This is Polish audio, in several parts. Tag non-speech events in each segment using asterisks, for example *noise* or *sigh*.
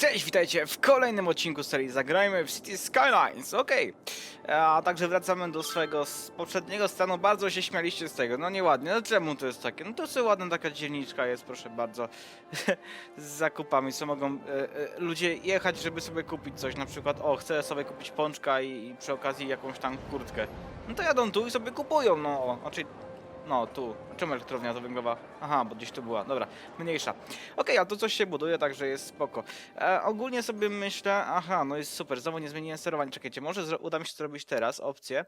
Cześć, witajcie w kolejnym odcinku serii Zagrajmy w City Skylines, okej. A także wracamy do swojego poprzedniego stanu, bardzo się śmialiście z tego, no nieładnie, no czemu to jest takie? No to sobie ładna taka dzielniczka jest, proszę bardzo, *laughs* z zakupami, co mogą e, e, ludzie jechać, żeby sobie kupić coś, na przykład, o, chcę sobie kupić pączka i, i przy okazji jakąś tam kurtkę. No to jadą tu i sobie kupują, no, o, znaczy, no tu, czemu elektrownia to węglowa? Aha, bo gdzieś tu była, dobra, mniejsza. Okej, a tu coś się buduje, także jest spoko. E, ogólnie sobie myślę, aha, no jest super, znowu nie zmieniłem sterowania. Czekajcie, może uda mi się zrobić teraz opcję.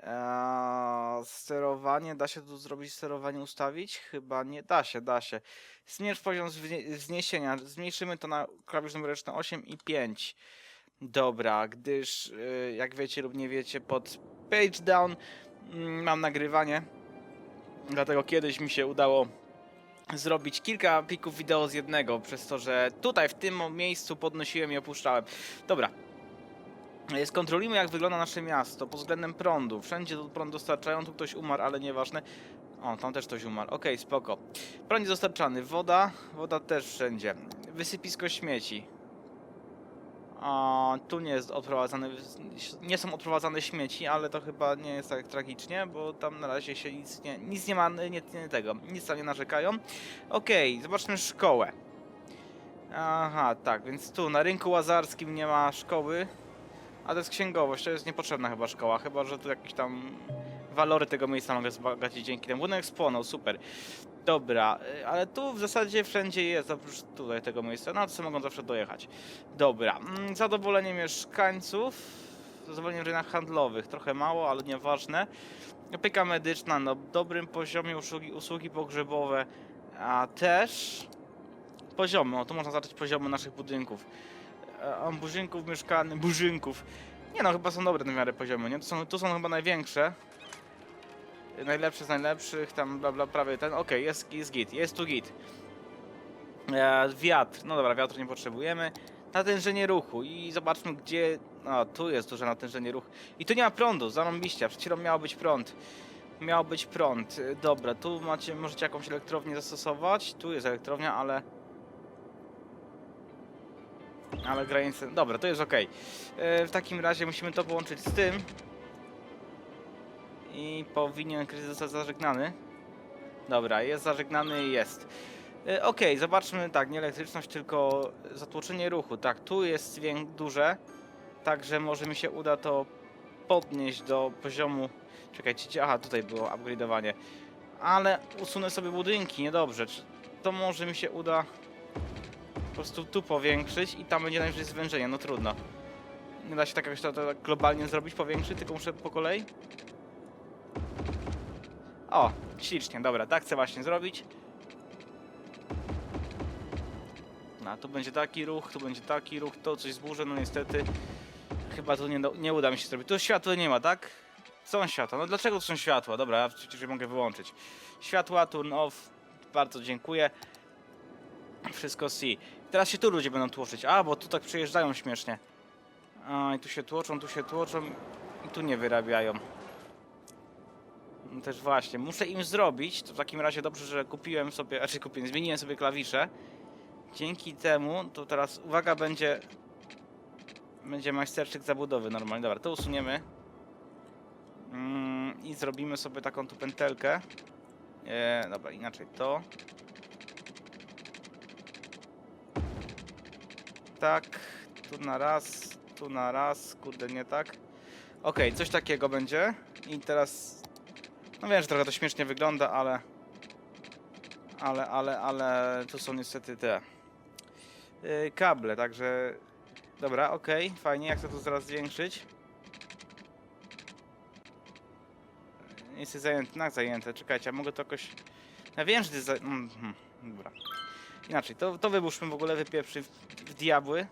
E, sterowanie, da się tu zrobić sterowanie, ustawić? Chyba nie, da się, da się. Zmierz poziom wzniesienia, zmniejszymy to na klawisz numeryczny 8 i 5. Dobra, gdyż y, jak wiecie lub nie wiecie, pod page down mm, mam nagrywanie. Dlatego kiedyś mi się udało zrobić kilka plików wideo z jednego, przez to, że tutaj w tym miejscu podnosiłem i opuszczałem. Dobra. E, Skontrolujmy jak wygląda nasze miasto pod względem prądu. Wszędzie tu prąd dostarczają, tu ktoś umarł, ale nieważne. O, tam też ktoś umarł. Okej, spoko. Prąd dostarczany. Woda, woda też wszędzie. Wysypisko śmieci. Tu nie jest odprowadzane, nie są odprowadzane śmieci, ale to chyba nie jest tak tragicznie, bo tam na razie się nic nie, nic nie ma, nie, nie tego, nic tam nie narzekają. Okej, zobaczmy szkołę. Aha, tak, więc tu na rynku łazarskim nie ma szkoły, a to jest księgowość, to jest niepotrzebna chyba szkoła, chyba że tu jakieś tam walory tego miejsca mogę wzbogacić dzięki temu. Budynek spłonął, super. Dobra, y, ale tu w zasadzie wszędzie jest, oprócz tutaj tego miejsca, no to mogą zawsze dojechać. Dobra, mm, zadowolenie mieszkańców, zadowolenie w rynkach handlowych, trochę mało, ale nieważne. Opieka medyczna na dobrym poziomie, usługi, usługi pogrzebowe, a też poziomy, o tu można zacząć poziomy naszych budynków. E, budynków mieszkalnych, burzynków. Nie no, chyba są dobre na miarę poziomy, nie? Tu są, tu są chyba największe. Najlepsze z najlepszych, tam bla bla, prawie ten. Okej, jest, jest git, jest tu git. E, wiatr, no dobra, wiatru nie potrzebujemy. Natężenie ruchu i zobaczmy gdzie... No, tu jest duże natężenie ruchu. I tu nie ma prądu, zarąbiście, przed chwilą miał być prąd. Miał być prąd. E, Dobra, tu macie, możecie jakąś elektrownię zastosować. Tu jest elektrownia, ale... Ale granice... Dobra, to jest ok. W takim razie musimy to połączyć z tym. I powinien kryzys zostać zażegnany. Dobra, jest zażegnany i jest. E, Okej, zobaczmy, tak, nie elektryczność, tylko zatłoczenie ruchu. Tak, tu jest duże, także może mi się uda to podnieść do poziomu... Czekajcie, aha, tutaj było upgrade'owanie. Ale usunę sobie budynki, niedobrze. To może mi się uda po prostu tu powiększyć i tam będzie najwyżej zwężenie, no trudno. Nie da się tak jakoś to, to tak globalnie zrobić, powiększyć, tylko muszę po kolei? O, ślicznie, dobra, tak chcę właśnie zrobić. No, tu będzie taki ruch, tu będzie taki ruch, to coś zburzę, no niestety chyba tu nie, nie uda mi się zrobić. Tu światła nie ma, tak? Są światła, no dlaczego są światła? Dobra, ja przecież je mogę wyłączyć. Światła, turn off, bardzo dziękuję. Wszystko C. Teraz się tu ludzie będą tłoczyć, a bo tu tak przejeżdżają śmiesznie. A, i tu się tłoczą, tu się tłoczą i tu nie wyrabiają. No też właśnie, muszę im zrobić, to w takim razie dobrze, że kupiłem sobie, znaczy kupiłem, zmieniłem sobie klawisze. Dzięki temu, to teraz uwaga, będzie będzie majsterczyk zabudowy normalnie. Dobra, to usuniemy. Mm, I zrobimy sobie taką tu pętelkę. E, dobra, inaczej to. Tak, tu na raz, tu na raz, kurde nie tak. Okej, coś takiego będzie. I teraz no wiem, że trochę to śmiesznie wygląda, ale... Ale, ale, ale... Tu są niestety te... Yy, kable, także... Dobra, okej, fajnie, jak to zaraz zwiększyć. Jest zajęty, tak zajęte, czekajcie, a mogę to jakoś... Ja wiem, że to jest za... mm, hmm, dobra. Inaczej, to, to wybuszmy w ogóle, wypieprzy w, w diabły.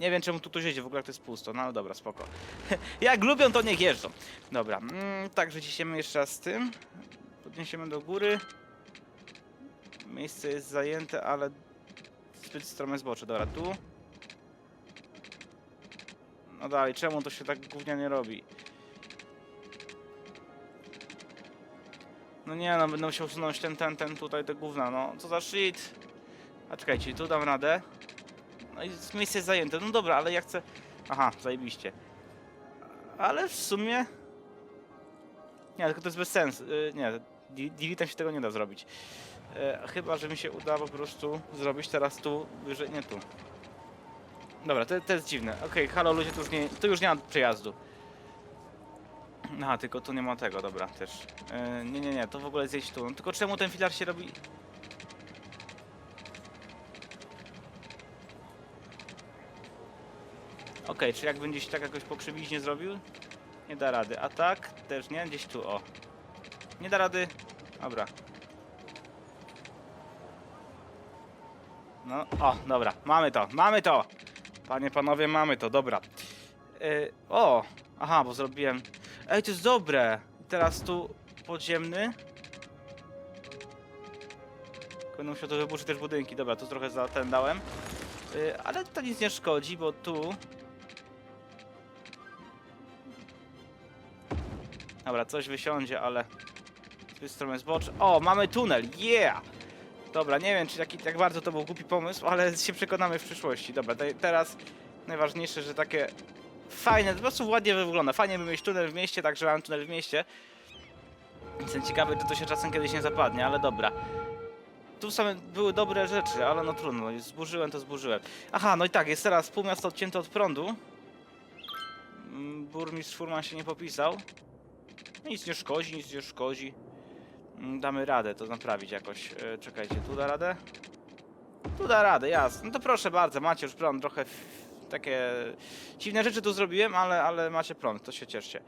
Nie wiem czemu tu to jedzie, w ogóle to jest pusto, no ale dobra, spoko. *laughs* jak lubią, to niech jeżdżą. Dobra, mm, także ciśniemy jeszcze raz z tym. Podniesiemy do góry. Miejsce jest zajęte, ale zbyt strome zbocze. Dobra, tu. No dalej, czemu to się tak gównianie robi? No nie no, będę musiał usunąć ten, ten, ten tutaj, te gówna, no. Co za shit. A czekajcie, tu dam radę. No i miejsce jest zajęte. No dobra, ale ja chcę... Aha, zajebiście. Ale w sumie... Nie, tylko to jest bez sensu. Y, nie, deletem się tego nie da zrobić. E, chyba, że mi się uda po prostu zrobić teraz tu, wyżej, nie tu. Dobra, to, to jest dziwne. Okej, halo ludzie, tu już nie, tu już nie ma przejazdu. Aha, tylko tu nie ma tego, dobra, też. E, nie, nie, nie, to w ogóle zjeść tu. No, tylko czemu ten filar się robi... czy jakbym gdzieś tak jakoś pokrzywiźnie zrobił? Nie da rady. A tak? Też nie? Gdzieś tu, o. Nie da rady. Dobra. No, o, dobra, mamy to, mamy to! Panie, panowie, mamy to, dobra. Yy, o, aha, bo zrobiłem... Ej, to jest dobre! Teraz tu podziemny. Będę musiał to wyburzyć też budynki, dobra, tu trochę za ten dałem. Yy, ale to nic nie szkodzi, bo tu... Dobra, coś wysiądzie, ale... Strony zbocze. O, mamy tunel, yeah! Dobra, nie wiem, czy taki, jak bardzo to był głupi pomysł, ale *laughs* się przekonamy w przyszłości. Dobra, te, teraz najważniejsze, że takie fajne, po prostu ładnie wygląda. Fajnie by mieć tunel w mieście, także mam tunel w mieście. Jestem ciekawy, czy to się czasem kiedyś nie zapadnie, ale dobra. Tu same były dobre rzeczy, ale no trudno, zburzyłem to zburzyłem. Aha, no i tak, jest teraz pół miasta odcięte od prądu. Mm, Burmistrz Furman się nie popisał. Nic nie szkodzi, nic nie szkodzi. Mm, Damy radę to naprawić jakoś. E, czekajcie, tu da radę? Tu da radę, jasne. No to proszę bardzo, macie już prąd. Trochę takie dziwne rzeczy tu zrobiłem, ale, ale macie prąd, to się cieszcie.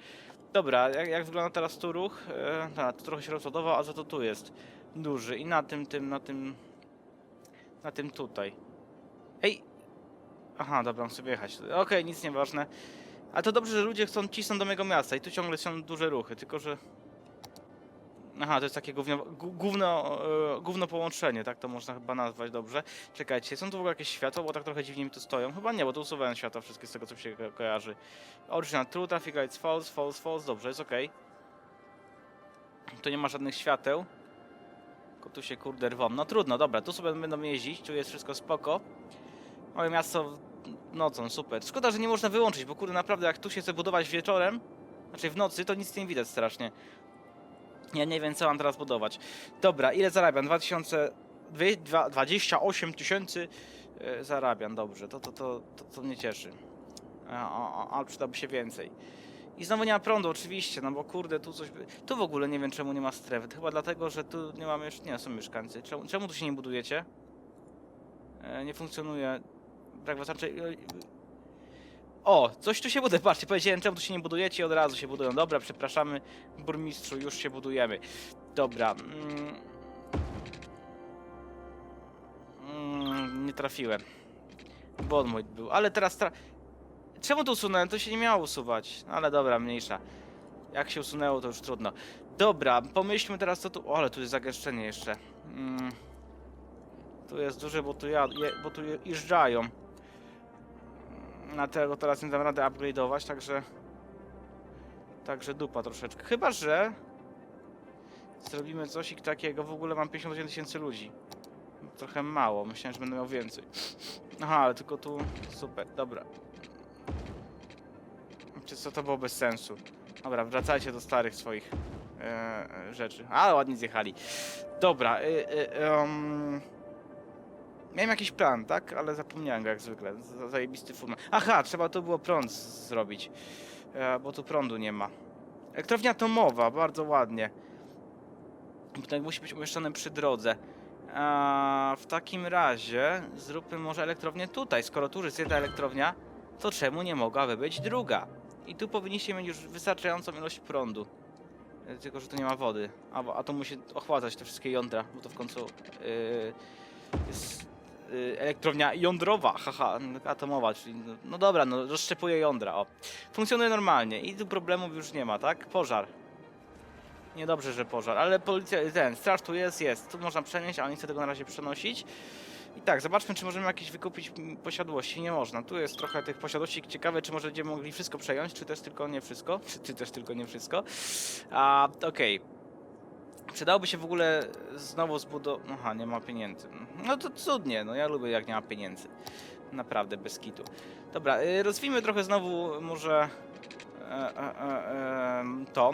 Dobra, jak, jak wygląda teraz tu ruch? E, tak, tu trochę się rozładował, a za to tu jest duży. I na tym, tym, na tym... Na tym tutaj. Ej! Aha, dobra, muszę jechać. Okej, nic nieważne. A to dobrze, że ludzie chcą cisnąć do mojego miasta i tu ciągle są duże ruchy, tylko że... Aha, to jest takie gówno, gó- gówno, e, gówno połączenie, tak to można chyba nazwać dobrze. Czekajcie, są tu w ogóle jakieś światła, bo tak trochę dziwnie mi tu stoją. Chyba nie, bo tu usuwałem światła wszystkie z tego, co mi się ko kojarzy. Original true, traffic lights false, false, false, dobrze, jest okej. Tu nie ma żadnych świateł. Tylko tu się kurde rwą. No trudno, dobra, tu sobie będą jeździć, tu jest wszystko spoko. Moje miasto nocą, super. Szkoda, że nie można wyłączyć, bo kurde naprawdę jak tu się chce budować wieczorem, znaczy w nocy, to nic nie widać strasznie. Ja nie wiem, co mam teraz budować. Dobra, ile zarabiam? 2000... dwie- dwa- 28 tysięcy e, zarabiam, dobrze, to, to, to, to, to mnie cieszy. Ale przydałoby się więcej. I znowu nie ma prądu, oczywiście, no bo kurde, tu coś... By... Tu w ogóle nie wiem, czemu nie ma strefy. Chyba dlatego, że tu nie mamy już... Nie, są mieszkańcy. Czemu, czemu tu się nie budujecie? E, nie funkcjonuje... Brak wystarczającej... O, coś tu się buduje. Patrzcie, powiedziałem, czemu tu się nie budujecie, od razu się budują. Dobra, przepraszamy, burmistrzu, już się budujemy. Dobra. Mm, mm, nie trafiłem. Bon mój był, ale teraz tra... Czemu to usunąłem? To się nie miało usuwać. No, ale dobra, mniejsza. Jak się usunęło, to już trudno. Dobra, pomyślmy teraz co tu... O, ale tu jest zagęszczenie jeszcze. Mm. Tu jest duże, bo tu, ja... bo tu je- jeżdżają. Na tego teraz nie dam rady upgrade'ować, także... Także dupa troszeczkę. Chyba, że... Zrobimy coś takiego, w ogóle mam 58 tysięcy ludzi. Trochę mało, myślałem, że będę miał więcej. Aha, ale tylko tu... Super, dobra. Czy co to było bez sensu? Dobra, wracajcie do starych swoich e, rzeczy. Ale ładnie zjechali. Dobra, y, y, um, Miałem jakiś plan, tak? Ale zapomniałem go jak zwykle. Zajebisty furman. Aha, trzeba tu było prąd zrobić. E, bo tu prądu nie ma. Elektrownia atomowa, bardzo ładnie. Budynek musi być umieszczony przy drodze. A, w takim razie zróbmy może elektrownię tutaj. Skoro tu jest jedna elektrownia, to czemu nie mogłaby być druga? I tu powinniście mieć już wystarczającą ilość prądu. E, Tylko, że tu nie ma wody. A, a to musi ochładzać te wszystkie jądra, bo to w końcu yy, jest elektrownia jądrowa, haha, atomowa, czyli no, no dobra, no rozszczepuje jądra, o. Funkcjonuje normalnie i tu problemów już nie ma, tak? Pożar. Niedobrze, że pożar, ale policja, ten, straż tu jest, jest. Tu można przenieść, ale nie chcę tego na razie przenosić. I tak, zobaczmy, czy możemy jakieś wykupić posiadłości. Nie można. Tu jest trochę tych posiadłości. Ciekawe, czy może będziemy mogli wszystko przejąć, czy też tylko nie wszystko. Czy, też tylko nie wszystko. A, okej. Przydałoby się w ogóle znowu zbudować... Aha, nie ma pieniędzy. No to cudnie, no ja lubię jak nie ma pieniędzy. Naprawdę, bez kitu. Dobra, y, rozwijmy trochę znowu może e, e, e, to.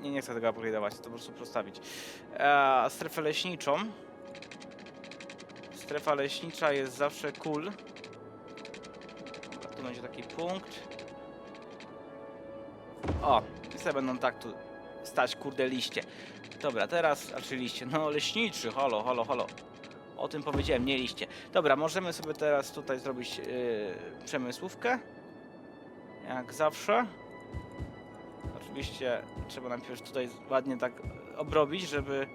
Nie, nie chcę tego upgrade'ować, to po prostu prostawić. E, strefę leśniczą. Strefa leśnicza jest zawsze cool. Dobra, tu będzie taki punkt. O, i sobie będą tak tu stać, kurde, liście. Dobra, teraz, a czy liście, no leśniczy, halo, halo, halo. O tym powiedziałem, nie liście. Dobra, możemy sobie teraz tutaj zrobić yy, przemysłówkę. Jak zawsze. Oczywiście trzeba najpierw tutaj ładnie tak obrobić, żeby,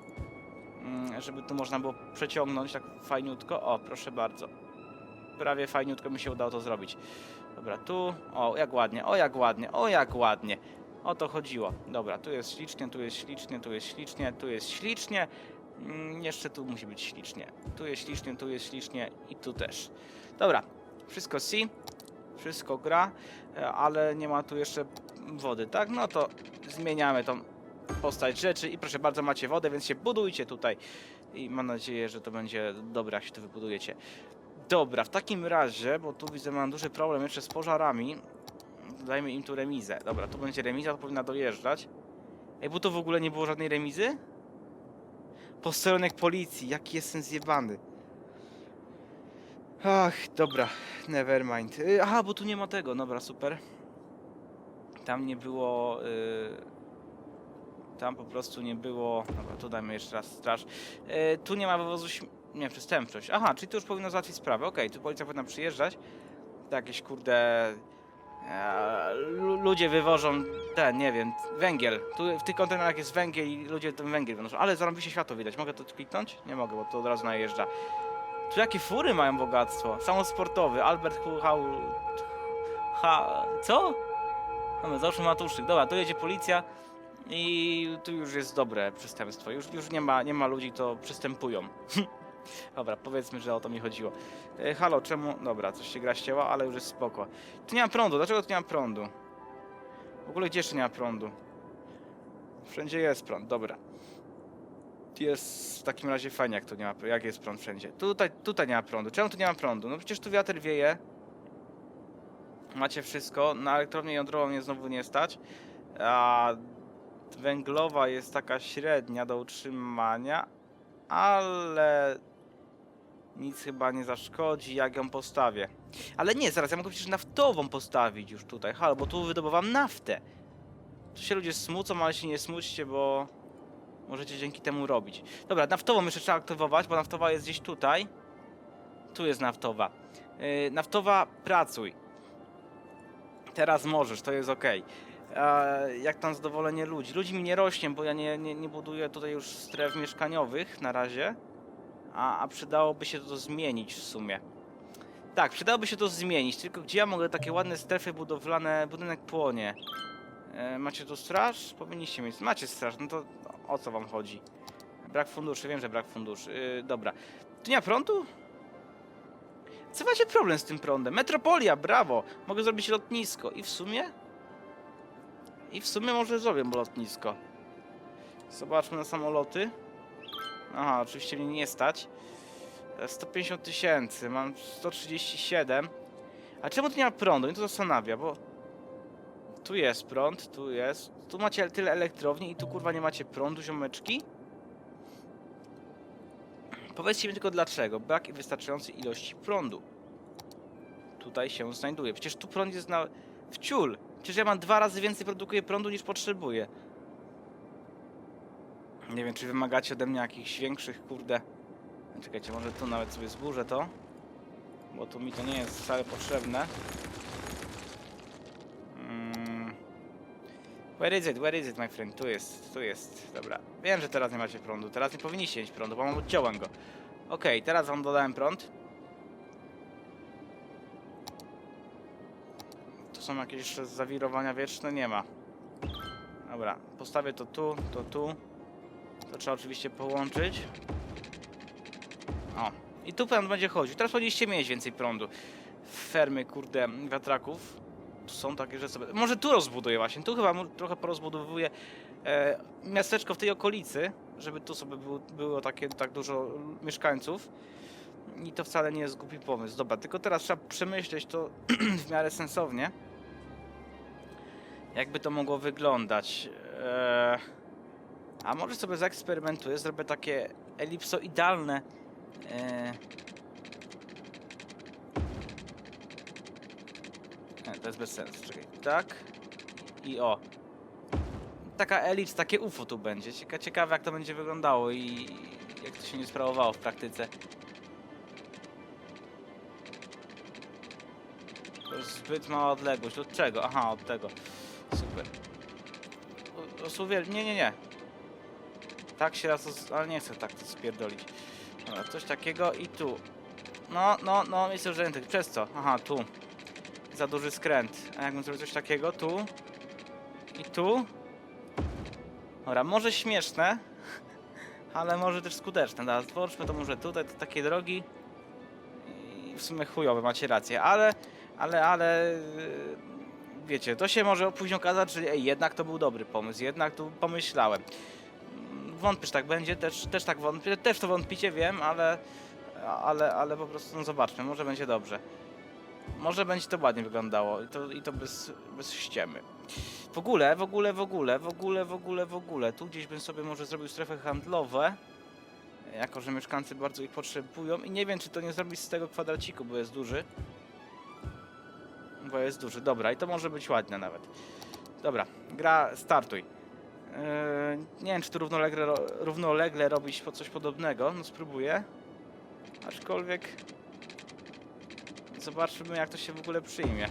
mm, żeby tu można było przeciągnąć tak fajniutko. O, proszę bardzo. Prawie fajniutko mi się udało to zrobić. Dobra, tu. O, jak ładnie, o jak ładnie, o jak ładnie. O to chodziło. Dobra, tu jest ślicznie, tu jest ślicznie, tu jest ślicznie, tu jest ślicznie. Mm, jeszcze tu musi być ślicznie. Tu jest ślicznie, tu jest ślicznie i tu też. Dobra, wszystko C, wszystko gra, e, ale nie ma tu jeszcze wody, tak? No to zmieniamy tą postać rzeczy i proszę bardzo, macie wodę, więc się budujcie tutaj i mam nadzieję, że to będzie dobre, jak się tu wybudujecie. Dobra, w takim razie, bo tu widzę, mam duży problem jeszcze z pożarami. Dajmy im tu remizę. Dobra, tu będzie remiza, to powinna dojeżdżać. Ej, bo tu w ogóle nie było żadnej remizy? Posterunek policji, jaki jestem zjebany. Ach, dobra, nevermind. Y, Aha, bo tu nie ma tego, dobra, super. Tam nie było... Y... Tam po prostu nie było... Dobra, tu dajmy jeszcze raz straż. Y, tu nie ma wywozu śm... Nie, przestępczość. Aha, czyli to już powinno załatwić sprawę. Okej, tu policja powinna przyjeżdżać. To jakieś kurde... Lu- ludzie wywożą ten, nie wiem, węgiel. Tu w tych kontenerach jest węgiel i ludzie ten węgiel wynoszą. Ale zarobiście światło widać. Mogę to kliknąć? Nie mogę, bo to od razu najeżdża. Tu jakie fury mają bogactwo? Samosportowy, Albert Huchał... Ha... Co? Mamy, załóżmy matuszczyk. Dobra, tu jedzie policja i tu już jest dobre przestępstwo. Już, już nie, ma, nie ma ludzi, to przystępują. *laughs* Dobra, powiedzmy, że o to mi chodziło. E, halo, czemu... Dobra, coś się gra ścięła, ale już jest spoko. Tu nie ma prądu, dlaczego tu nie ma prądu? W ogóle gdzie jeszcze nie ma prądu? Wszędzie jest prąd, dobra. Jest w takim razie fajnie, jak tu nie ma jak jest prąd wszędzie. Tutaj, tutaj nie ma prądu. Czemu tu nie ma prądu? No przecież tu wiatr wieje. Macie wszystko. Na elektrownię jądrową mnie znowu nie stać. A węglowa jest taka średnia do utrzymania, ale nic chyba nie zaszkodzi, jak ją postawię. Ale nie, zaraz, ja mogę przecież naftową postawić już tutaj. Halo, bo tu wydobywam naftę. Tu się ludzie smucą, ale się nie smućcie, bo możecie dzięki temu robić. Dobra, naftową jeszcze trzeba aktywować, bo naftowa jest gdzieś tutaj. Tu jest naftowa. Yy, naftowa, pracuj. Teraz możesz, to jest ok. jak tam zadowolenie ludzi? Ludzi mi nie rośnie, bo ja nie, nie, nie buduję tutaj już stref mieszkaniowych na razie. A, a przydałoby się to zmienić w sumie. Tak, przydałoby się to zmienić, tylko gdzie ja mogę takie ładne strefy budowlane, budynek płonie. E, macie tu straż? Powinniście mieć. Macie straż, no to o co wam chodzi? Brak funduszy, wiem, że brak funduszy. Yy, dobra. Tu nie ma prądu? Co macie problem z tym prądem? Metropolia, brawo! Mogę zrobić lotnisko. I w sumie? I w sumie może zrobię lotnisko. Zobaczmy na samoloty. Aha, oczywiście mnie nie stać. E, 150 tysięcy, mam 137. A czemu tu nie ma prądu? Mnie to zastanawia, bo... Tu jest prąd, tu jest. Tu macie tyle elektrowni i tu kurwa nie macie prądu, ziomeczki? Powiedzcie mi tylko dlaczego. Brak wystarczającej ilości prądu. Tutaj się znajduje. Przecież tu prąd jest na... w ciul. Przecież ja mam dwa razy więcej produkuję prądu niż potrzebuję. Nie wiem, czy wymagacie ode mnie jakichś większych, kurde... Czekajcie, może tu nawet sobie zburzę to. Bo tu mi to nie jest wcale potrzebne. Mm. Where is it? Where is it, my friend? Tu jest, tu jest. Dobra. Wiem, że teraz nie macie prądu. Teraz nie powinniście mieć prądu, bo mam odciąłem go. Okej, teraz wam dodałem prąd. Tu są jakieś zawirowania wieczne? Nie ma. Dobra, postawię to tu, to tu. To trzeba oczywiście połączyć. O, i tu prąd będzie chodził. Teraz powinniście mieć więcej prądu. Fermy, kurde, wiatraków. Są takie, że sobie... Może tu rozbuduję właśnie. Tu chyba trochę porozbudowuję e, miasteczko w tej okolicy, żeby tu sobie było, było takie, tak dużo mieszkańców. I to wcale nie jest głupi pomysł. Dobra, tylko teraz trzeba przemyśleć to *clears throat* w miarę sensownie. Jakby to mogło wyglądać. Eee, a może sobie zaeksperymentuję, zrobię takie elipsoidalne. Nie, to jest bez sensu, czekaj. Tak. I o. Taka elips, takie UFO tu będzie. Cieka ciekawe jak to będzie wyglądało i jak to się nie sprawowało w praktyce. To jest zbyt mała odległość. Od czego? Aha, od tego. Super. Osuwiel... Nie, nie, nie. Tak się raz... Ale nie chcę tak to spierdolić. Dobra, coś takiego i tu. No, no, no, jest już zajęty. Przez co? Aha, tu. Za duży skręt. A jakbym zrobił coś takiego? Tu. I tu. Dobra, może śmieszne, *laughs* ale może też skuteczne. Dobra, stwórzmy to może tutaj, to takie drogi. I w sumie chujowe, macie rację, ale, ale, ale... Wiecie, to się może później okazać, że ej, jednak to był dobry pomysł, jednak tu pomyślałem. Wątpię, że tak będzie, też, też tak wątpię, też to wątpicie, wiem, ale, ale, ale po prostu no zobaczmy, może będzie dobrze. Może będzie to ładnie wyglądało i to, i to bez, bez ściemy. W ogóle, w ogóle, w ogóle, w ogóle, w ogóle, w ogóle. Tu gdzieś bym sobie może zrobił strefy handlowe. Jako, że mieszkańcy bardzo ich potrzebują. I nie wiem, czy to nie zrobić z tego kwadraciku, bo jest duży. Bo jest duży. Dobra, i to może być ładne nawet. Dobra, gra, startuj. Yy, nie wiem, czy tu równolegle, równolegle robić po coś podobnego. No spróbuję. Aczkolwiek... Zobaczymy, jak to się w ogóle przyjmie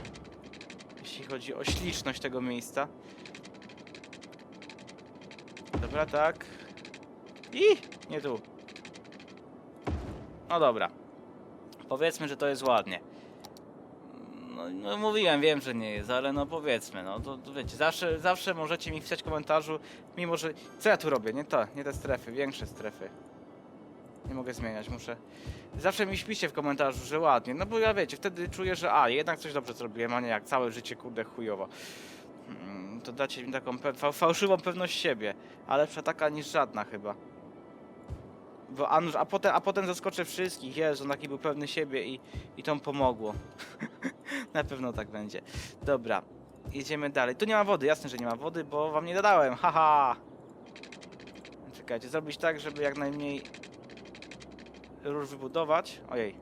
jeśli chodzi o śliczność tego miejsca. Dobra, tak. I nie tu. No dobra. Powiedzmy, że to jest ładnie. No, no mówiłem, wiem, że nie jest, ale no powiedzmy, no to, to wiecie, zawsze, zawsze możecie mi pisać w komentarzu, mimo że... Co ja tu robię? Nie to, nie te strefy, większe strefy. Nie mogę zmieniać, muszę... Zawsze mi śpicie w komentarzu, że ładnie, no bo ja wiecie, wtedy czuję, że a, jednak coś dobrze zrobiłem, a nie jak całe życie, kurde, chujowo. Mm, To dacie mi taką fałszywą pewność siebie, ale lepsza taka niż żadna chyba. Bo, a, a, potem, a potem zaskoczę wszystkich, Jezu, taki był pewny siebie i, i to mu pomogło. *laughs* Na pewno tak będzie. Dobra, jedziemy dalej. Tu nie ma wody, jasne, że nie ma wody, bo wam nie dodałem, haha! Czekajcie, zrobić tak, żeby jak najmniej róż wybudować. Ojej.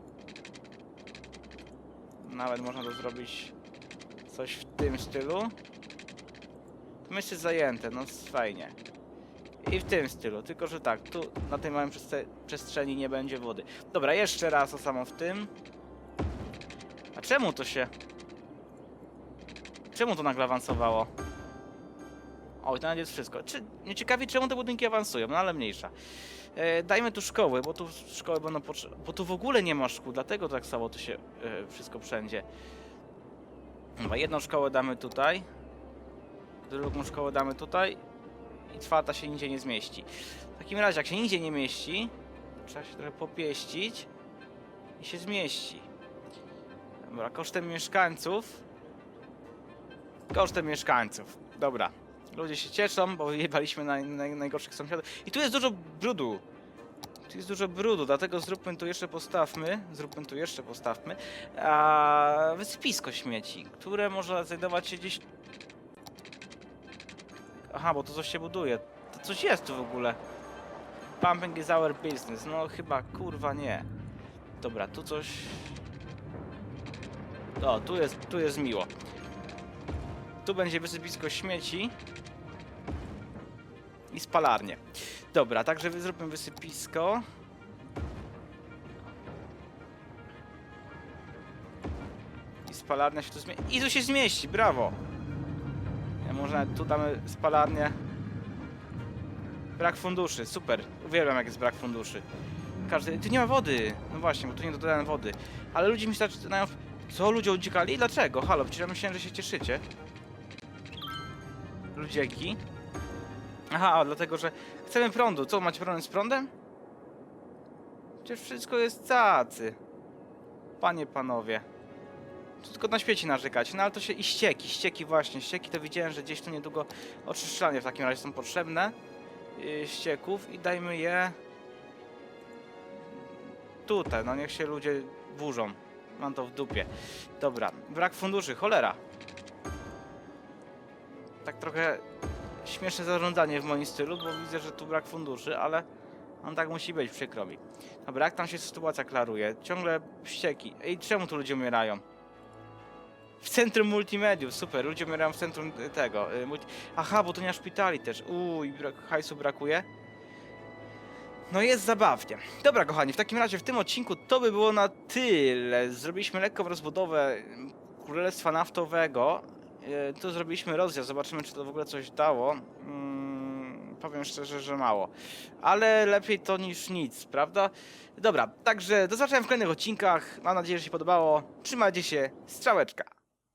Nawet można to zrobić coś w tym stylu. To myślę zajęte, no fajnie. I w tym stylu, tylko że tak, tu na tej małej przestrzeni nie będzie wody. Dobra, jeszcze raz to samo w tym. A czemu to się... Czemu to nagle awansowało? O, to nawet jest wszystko. Czy, nie ciekawi czemu te budynki awansują, no ale mniejsza. E, dajmy tu szkoły, bo tu szkoły będą potrzebne. Bo tu w ogóle nie ma szkół, dlatego tak samo to się e, wszystko wszędzie. Chyba jedną szkołę damy tutaj. Drugą szkołę damy tutaj. I czwarta się nigdzie nie zmieści. W takim razie, jak się nigdzie nie mieści, trzeba się trochę popieścić i się zmieści. Dobra, kosztem mieszkańców. Kosztem mieszkańców. Dobra. Ludzie się cieszą, bo jebaliśmy naj, naj, najgorszych sąsiadów. I tu jest dużo brudu. Tu jest dużo brudu, dlatego zróbmy tu jeszcze postawmy. Zróbmy tu jeszcze postawmy. A, wysypisko śmieci, które może znajdować się gdzieś. Aha, bo to coś się buduje. To coś jest tu w ogóle. Pumping is our business. No chyba kurwa nie. Dobra, tu coś. O, tu jest, tu jest miło. Tu będzie wysypisko śmieci i spalarnie. Dobra, także zróbmy wysypisko. I spalarnia się tu zmieści. I tu się zmieści, brawo! Może tu damy spalarnię. Brak funduszy, super. Uwielbiam jak jest brak funduszy. Każdy... Tu nie ma wody! No właśnie, bo tu nie dodałem wody. Ale ludzie mi zaczynają... Co? Ludzie uciekali? Dlaczego? Halo, przecież ja myślałem, że się cieszycie. Ludzieki. Aha, dlatego, że chcemy prądu. Co, macie problem z prądem? Przecież wszystko jest cacy. Panie, panowie. Tylko na świecie narzekać. No ale to się... I ścieki, ścieki właśnie. Ścieki to widziałem, że gdzieś tu niedługo oczyszczalnie w takim razie są potrzebne. Yy, ścieków i dajmy je... tutaj, no niech się ludzie burzą. Mam to w dupie. Dobra, brak funduszy, cholera. Tak trochę śmieszne zarządzanie w moim stylu, bo widzę, że tu brak funduszy, ale on tak musi być, przykro mi. Dobra, jak tam się sytuacja klaruje? Ciągle ścieki. Ej, czemu tu ludzie umierają? W centrum multimediów, super, ludzie umierają w centrum y, tego. y, Multi... Aha, bo tu nie ma szpitali też. I brak, hajsu brakuje. No jest zabawnie. Dobra, kochani, w takim razie w tym odcinku to by było na tyle. Zrobiliśmy lekką rozbudowę Królestwa Naftowego. E, Tu zrobiliśmy rozjazd, zobaczymy czy to w ogóle coś dało. Mm, powiem szczerze, że mało. Ale lepiej to niż nic, prawda? Dobra, także do zobaczenia w kolejnych odcinkach. Mam nadzieję, że się podobało. Trzymajcie się, strzałeczka.